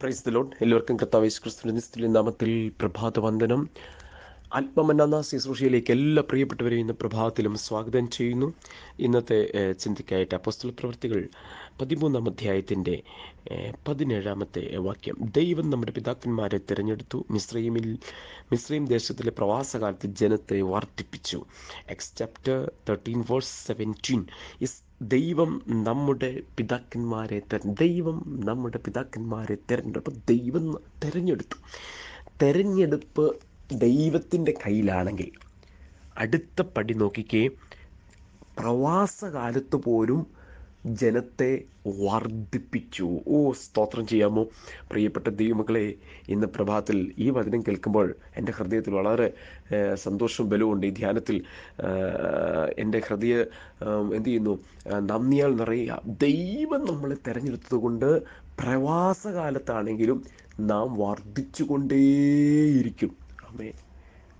Praise the load എല്ലാവർക്കും കർത്താവേശ് ക്രിസ്തുവിന്റെ നാമത്തിൽ പ്രഭാത വന്ദനം ആത്മമന്ന ശുശ്രൂഷയിലേക്ക് എല്ലാ പ്രിയപ്പെട്ടവരെയും ഇന്ന് പ്രഭാതത്തിലും സ്വാഗതം ചെയ്യുന്നു. ഇന്നത്തെ ചിന്തിക്കായിട്ട് അപ്പോസ്തല പ്രവൃത്തികൾ പതിമൂന്നാം അധ്യായത്തിന്റെ പതിനേഴാമത്തെ വാക്യം. ദൈവം നമ്മുടെ പിതാക്കന്മാരെ തിരഞ്ഞെടുത്തു. മിശ്രീമിൽ മിശ്രീം ദേശത്തിലെ പ്രവാസകാലത്ത് ജനത്തെ വർദ്ധിപ്പിച്ചു ex chapter thirteen verse seventeen is ദൈവം നമ്മുടെ പിതാക്കന്മാരെ ദൈവം നമ്മുടെ പിതാക്കന്മാരെ തിരഞ്ഞെടുപ്പ് ദൈവം തിരഞ്ഞെടുത്തു. തിരഞ്ഞെടുപ്പ് ദൈവത്തിന്റെ കയ്യിലാണെങ്കിൽ അടുത്ത പടി നോക്കിക്കേ പ്രവാസകാലത്ത് പോലും ജനത്തെ വർദ്ധിപ്പിച്ചു. ഓ സ്തോത്രം ചെയ്യാമോ? പ്രിയപ്പെട്ട ദൈവമക്കളെ ഇന്ന് പ്രഭാതത്തിൽ ഈ വചനം കേൾക്കുമ്പോൾ എന്റെ ഹൃദയത്തിൽ വളരെ സന്തോഷവും ബലവുമുണ്ട്. ഈ ധ്യാനത്തിൽ എന്റെ ഹൃദയ എന്ത് ചെയ്യുന്നു? നന്ദിയാൽ നിറയുക. ദൈവം നമ്മളെ തിരഞ്ഞെടുത്തത് കൊണ്ട് പ്രവാസകാലത്താണെങ്കിലും നാം വർദ്ധിച്ചുകൊണ്ടേയിരിക്കും. അമേ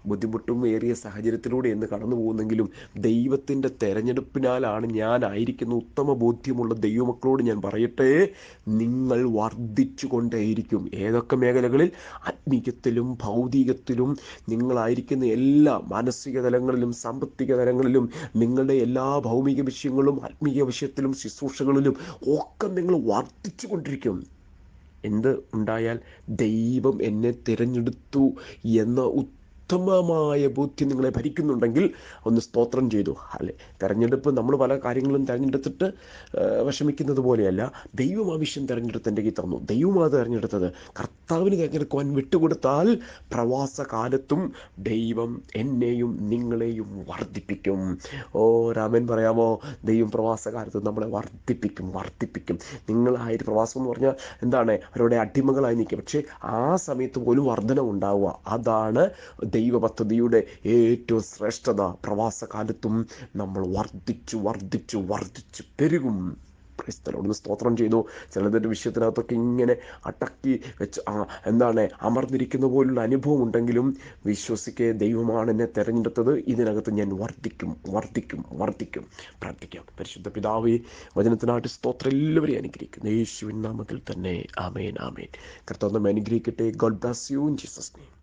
ബുദ്ധിമുട്ടും ഏറിയ സാഹചര്യത്തിലൂടെ എന്ന് കടന്നു പോകുന്നെങ്കിലും ദൈവത്തിന്റെ തെരഞ്ഞെടുപ്പിനാലാണ് ഞാനായിരിക്കുന്ന ഉത്തമ ബോധ്യമുള്ള ദൈവമക്കളോട് ഞാൻ പറയട്ടെ. നിങ്ങൾ വർദ്ധിച്ചു കൊണ്ടേയിരിക്കും ഏതൊക്കെ മേഖലകളിൽ? ആത്മീയത്തിലും ഭൗതികത്തിലും. നിങ്ങളായിരിക്കുന്ന എല്ലാ മാനസിക തലങ്ങളിലും സാമ്പത്തിക തലങ്ങളിലും നിങ്ങളുടെ എല്ലാ ഭൗമിക വിഷയങ്ങളും ആത്മീയ വിഷയത്തിലും ശുശ്രൂഷകളിലും ഒക്കെ നിങ്ങൾ വർദ്ധിച്ചു കൊണ്ടിരിക്കും എന്ത് ഉണ്ടായാൽ ദൈവം എന്നെ തിരഞ്ഞെടുത്തു എന്ന ഉത്തമമായ ബോധ്യം നിങ്ങളെ ഭരിക്കുന്നുണ്ടെങ്കിൽ ഒന്ന് സ്തോത്രം ചെയ്തു. അല്ലെ? തെരഞ്ഞെടുപ്പ് നമ്മൾ പല കാര്യങ്ങളും തിരഞ്ഞെടുത്തിട്ട് വിഷമിക്കുന്നത് പോലെയല്ല. ദൈവം ആവശ്യം തിരഞ്ഞെടുത്ത് എന്റെ കയ്യിൽ തന്നു. ദൈവമാണ് തിരഞ്ഞെടുത്തത്. കർത്താവിന് തിരഞ്ഞെടുക്കുവാൻ വിട്ടുകൊടുത്താൽ പ്രവാസ കാലത്തും ദൈവം എന്നെയും നിങ്ങളെയും വർദ്ധിപ്പിക്കും. ഓ രാമൻ പറയാമോ? ദൈവം പ്രവാസ കാലത്ത് നമ്മളെ വർദ്ധിപ്പിക്കും വർദ്ധിപ്പിക്കും. നിങ്ങളായിട്ട് പ്രവാസം എന്ന് പറഞ്ഞാൽ എന്താണ്? അവരുടെ അടിമകളായി നിൽക്കുക പക്ഷേ ആ സമയത്ത് പോലും വർധന ഉണ്ടാവുക അതാണ് ദൈവ പദ്ധതിയുടെ ഏറ്റവും ശ്രേഷ്ഠത പ്രവാസ കാലത്തും നമ്മൾ വർദ്ധിച്ചു വർദ്ധിച്ചു വർദ്ധിച്ചു പെരുകും. ക്രിസ്തലോട് സ്തോത്രം ചെയ്തു. ചിലതിന്റെ വിഷയത്തിനകത്തൊക്കെ ഇങ്ങനെ അടക്കി വെച്ച് എന്താണ് അമർന്നിരിക്കുന്ന പോലുള്ള അനുഭവം ഉണ്ടെങ്കിലും വിശ്വസിക്കെ ദൈവമാണ് എന്നെ തിരഞ്ഞെടുത്തത്. ഇതിനകത്ത് ഞാൻ വർദ്ധിക്കും വർദ്ധിക്കും വർദ്ധിക്കും. പ്രാർത്ഥിക്കാം. പരിശുദ്ധ പിതാവേ വചനത്തിനായിട്ട് സ്തോത്രം എല്ലാവരെയും അനുഗ്രഹിക്കുന്നു. യേശുവിൻ നാമത്തിൽ തന്നെ. Amen amen. കർത്താവ് അനുഗ്രഹിക്കട്ടെ. God bless you in Jesus name